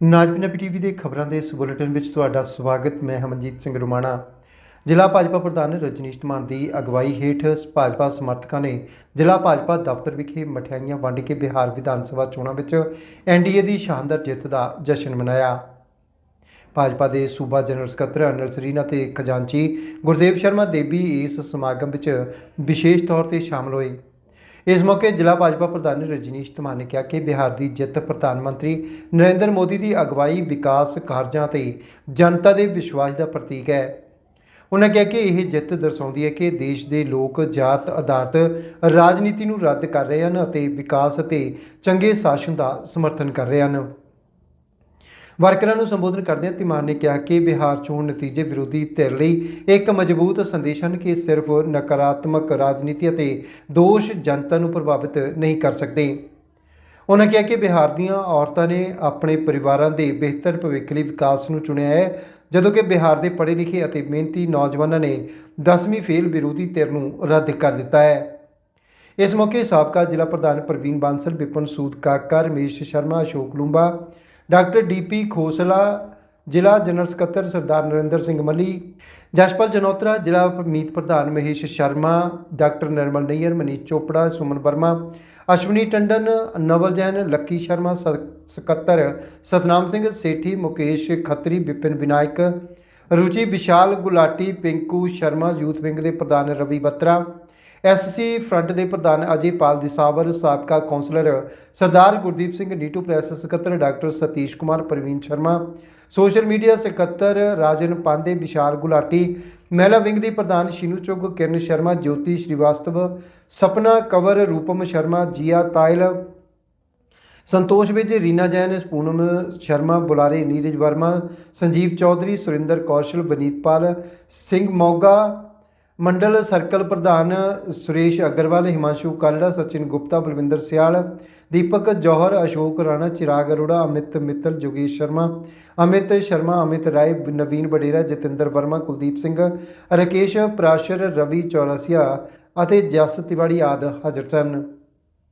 ਨਾਜ Punjabi TV ਦੇ ਖਬਰਾਂ ਦੇ ਇਸ ਬੁਲੇਟਿਨ ਵਿੱਚ ਤੁਹਾਡਾ ਸਵਾਗਤ। ਮੈਂ ਹਮਨਜੀਤ ਸਿੰਘ ਰੁਮਾਣਾ। ਜ਼ਿਲ੍ਹਾ ਭਾਜਪਾ ਪ੍ਰਧਾਨ ਰਜਨੀਸ਼ ਧਮਾਨ ਦੀ ਅਗਵਾਈ ਹੇਠ ਭਾਜਪਾ ਸਮਰਥਕਾਂ ਨੇ ਜ਼ਿਲ੍ਹਾ ਭਾਜਪਾ ਦਫ਼ਤਰ ਵਿਖੇ ਮਠਿਆਈਆਂ ਵੰਡ ਕੇ ਬਿਹਾਰ ਵਿਧਾਨ ਸਭਾ ਚੋਣਾਂ ਵਿੱਚ ਐਨਡੀਏ ਦੀ ਸ਼ਾਨਦਾਰ ਜਿੱਤ ਦਾ ਜਸ਼ਨ ਮਨਾਇਆ। ਭਾਜਪਾ ਦੇ ਸੂਬਾ ਜਨਰਲ ਸਕੱਤਰ ਅਨਿਲ ਸਰੀਨਾ ਤੇ ਖਜ਼ਾਨਚੀ ਗੁਰਦੇਵ ਸ਼ਰਮਾ ਦੇਵੀ ਇਸ ਸਮਾਗਮ ਵਿੱਚ ਵਿਸ਼ੇਸ਼ ਤੌਰ ਤੇ ਸ਼ਾਮਲ ਹੋਏ। ਇਸ ਮੌਕੇ ਜ਼ਿਲ੍ਹਾ ਭਾਜਪਾ ਪ੍ਰਧਾਨ ਰਜਨੀਸ਼ ਧਮਾਨ ਨੇ ਕਿਹਾ ਕਿ ਬਿਹਾਰ ਦੀ ਜਿੱਤ ਪ੍ਰਧਾਨ ਮੰਤਰੀ ਨਰਿੰਦਰ ਮੋਦੀ ਦੀ ਅਗਵਾਈ ਵਿਕਾਸ ਕਾਰਜਾਂ ਤੇ ਜਨਤਾ ਦੇ ਵਿਸ਼ਵਾਸ ਦਾ ਪ੍ਰਤੀਕ ਹੈ। ਉਹਨਾਂ ਕਿਹਾ ਕਿ ਇਹ ਜਿੱਤ ਦਰਸਾਉਂਦੀ ਹੈ ਕਿ ਦੇਸ਼ ਦੇ ਲੋਕ ਜਾਤ ਆਧਾਰਿਤ ਰਾਜਨੀਤੀ ਨੂੰ ਰੱਦ ਕਰ ਰਹੇ ਹਨ ਅਤੇ ਵਿਕਾਸ ਅਤੇ ਚੰਗੇ ਸ਼ਾਸਨ ਦਾ ਸਮਰਥਨ ਕਰ ਰਹੇ ਹਨ। ਵਰਕਰਾਂ ਨੂੰ ਸੰਬੋਧਨ ਕਰਦਿਆਂ ਤਿਮਾਨ ਨੇ ਕਿਹਾ ਕਿ ਬਿਹਾਰ ਚੋਣ ਨਤੀਜੇ ਵਿਰੋਧੀ ਧਿਰ ਲਈ ਇੱਕ ਮਜ਼ਬੂਤ ਸੰਦੇਸ਼ ਹਨ ਕਿ ਸਿਰਫ ਨਕਾਰਾਤਮਕ ਰਾਜਨੀਤੀ ਅਤੇ ਦੋਸ਼ ਜਨਤਾ ਨੂੰ ਪ੍ਰਭਾਵਿਤ ਨਹੀਂ ਕਰ ਸਕਦੇ। ਉਹਨਾਂ ਕਿਹਾ ਕਿ ਬਿਹਾਰ ਦੀਆਂ ਔਰਤਾਂ ਨੇ ਆਪਣੇ ਪਰਿਵਾਰਾਂ ਦੇ ਬਿਹਤਰ ਭਵਿੱਖ ਲਈ ਵਿਕਾਸ ਨੂੰ ਚੁਣਿਆ ਹੈ, ਜਦੋਂ ਕਿ ਬਿਹਾਰ ਦੇ ਪੜ੍ਹੇ ਲਿਖੇ ਅਤੇ ਮਿਹਨਤੀ ਨੌਜਵਾਨਾਂ ਨੇ 10ਵੀਂ ਫੇਲ ਵਿਰੋਧੀ ਧਿਰ ਨੂੰ ਰੱਦ ਕਰ ਦਿੱਤਾ ਹੈ। ਇਸ ਮੌਕੇ ਸਾਬਕਾ ਜ਼ਿਲ੍ਹਾ ਪ੍ਰਧਾਨ ਪ੍ਰਵੀਨ ਬਾਂਸਲ, ਵਿਪਨ ਸੂਦ ਕਾਕਾ, ਰਮੇਸ਼ ਸ਼ਰਮਾ, ਅਸ਼ੋਕ ਲੂੰਬਾ ਡਾਕਟਰ ਡੀਪੀ ਖੋਸਲਾ, ਜ਼ਿਲ੍ਹਾ ਜਨਰਲ ਸਕੱਤਰ ਸਰਦਾਰ ਨਰਿੰਦਰ ਸਿੰਘ ਮੱਲੀ, ਜਸ਼ਪਾਲ ਜਨੋਤਰਾ, ਜ਼ਿਲ੍ਹਾ ਮੀਤ ਪ੍ਰਧਾਨ ਮਹੇਸ਼ ਸ਼ਰਮਾ, ਡਾਕਟਰ ਨਿਰਮਲ ਨਈਅਰ, ਮਨੀਸ਼ ਚੋਪੜਾ, ਸੁਮਨ ਵਰਮਾ, ਅਸ਼ਵਨੀ ਟੰਡਨ, ਨਵਲ ਜੈਨ, ਲੱਕੀ ਸ਼ਰਮਾ, ਸ- ਸਕੱਤਰ ਸਤਨਾਮ ਸਿੰਘ ਸੇਠੀ, ਮੁਕੇਸ਼ ਖੱਤਰੀ ਵਿਪਿਨ ਵਿਨਾਇਕ, ਰੁਚੀ ਵਿਸ਼ਾਲ, ਗੁਲਾਟੀ, ਪਿੰਕੂ ਸ਼ਰਮਾ, ਯੂਥ ਵਿੰਗ ਦੇ ਪ੍ਰਧਾਨ ਰਵੀ ਬੱਤਰਾ ਐਸਸੀ ਫਰੰਟ ਦੇ ਪ੍ਰਧਾਨ ਅਜੇਪਾਲ ਦਿਸਾਵਰ ਸਾਬਕਾ ਕੌਂਸਲਰ ਸਰਦਾਰ ਗੁਰਦੀਪ ਸਿੰਘ ਨੀਟੂ, ਪ੍ਰੈਸ ਸਕੱਤਰ doctor Satish Kumar, Parveen Sharma, social media ਸਕੱਤਰ ਰਾਜਨ ਪਾਂਡੇ, ਵਿਸ਼ਾਲ ਗੁਲਾਟੀ, ਮਹਿਲਾ ਵਿੰਗ ਦੀ ਪ੍ਰਧਾਨ ਸ਼ੀਨੂ ਚੁਗ, ਕਿਰਨ ਸ਼ਰਮਾ, ਜੋਤੀ ਸ਼੍ਰੀਵਾਸਤਵ, ਸਪਨਾ ਕਵਰ ਰੂਪਮ ਸ਼ਰਮਾ, ਜੀਆ ਤਾਇਲ, ਸੰਤੋਸ਼ ਵਿੱਚ ਰੀਨਾ ਜੈਨ, ਪੂਨਮ ਸ਼ਰਮਾ, ਬੁਲਾਰੇ ਨੀਰਜ ਵਰਮਾ, ਸੰਜੀਵ ਚੌਧਰੀ, ਸੁਰਿੰਦਰ ਕੌਸ਼ਲ ਬਨੀਤਪਾਲ ਸਿੰਘ ਮੋਗਾ ਮੰਡਲ ਸਰਕਲ ਪ੍ਰਧਾਨ ਸੁਰੇਸ਼ ਅਗਰਵਾਲ, ਹਿਮਾਂਸ਼ੂ ਕਾਲੜਾ, ਸਚਿਨ ਗੁਪਤਾ, ਬਲਵਿੰਦਰ ਸਿਆਲ, ਦੀਪਕ ਜੋਹਰ, ਅਸ਼ੋਕ ਰਾਣਾ, ਚਿਰਾਗ ਅਰੋੜਾ, ਅਮਿਤ ਮਿੱਤਲ, ਜੋਗੇਸ਼ ਸ਼ਰਮਾ, ਅਮਿਤ ਸ਼ਰਮਾ, ਅਮਿਤ ਰਾਏ, ਨਵੀਨ ਬਡੇਰਾ ਜਤਿੰਦਰ ਵਰਮਾ, ਕੁਲਦੀਪ ਸਿੰਘ, ਰਕੇਸ਼ ਪ੍ਰਾਸ਼ਰ, ਰਵੀ ਚੌਰਸੀਆ ਅਤੇ ਜਸ ਤਿਵਾੜੀ ਆਦਿ ਹਾਜ਼ਰ ਸਨ।